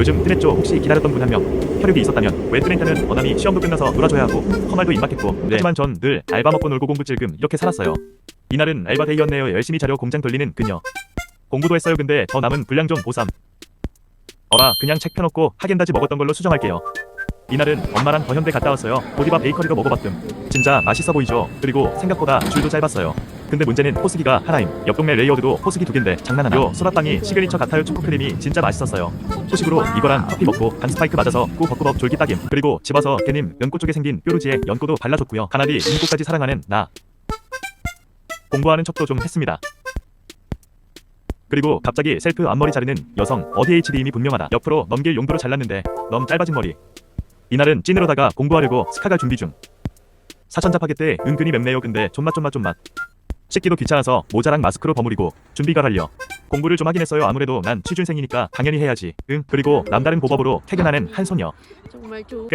요즘 뜨냈죠 혹시 기다렸던 분 한 명 혈육이 있었다면 왜 뜨냈다는 어남이 시험도 끝나서 놀아줘야 하고 험말도 임박했고. 하지만 전 늘 알바 먹고 놀고 공부 찔금 이렇게 살았어요. 이날은 알바 데이였네요 열심히 자려 공장 돌리는 그녀. 공부도 했어요 근데 더 남은 분량 좀 보삼. 어라 그냥 책 펴놓고 하겐다즈 먹었던 걸로 수정할게요. 이날은 엄마랑 더현대 갔다 왔어요. 보디밥 베이커리로 먹어봤음. 진짜 맛있어 보이죠? 그리고 생각보다 줄도 짧았어요 근데 문제는 포스기가 하나임. 옆 동네 레이어드도 포스기 두 갠데 장난하나 요? 소라빵이 시그니처 같아요 초코 크림이 진짜 맛있었어요. 후식으로 이거랑 커피 먹고 반 스파이크 맞아서 꾸 벅꾸벅 졸깃딱임. 그리고 집 와서 걔님 연꽃 쪽에 생긴 뾰루지에 연꽃도 발라줬고요. 가나디 인꽃까지 사랑하는 나. 공부하는 척도 좀 했습니다. 그리고 갑자기 셀프 앞머리 자르는 여성. 어디 HD임이 분명하다. 옆으로 넘길 용도로 잘랐는데 너무 짧아진 머리. 이날은 찐으로다가 공부하려고 스카갈 준비 중. 사천 잡하게 때 은근히 맵네요. 근데 좀맛 좀맛 좀맛 씻기도 귀찮아서 모자랑 마스크로 버무리고 준비가 갈려. 공부를 좀 하긴 했어요. 아무래도 난 취준생이니까 당연히 해야지. 응 그리고 남다른 고법으로 퇴근하는 한 소녀. 정말 좋은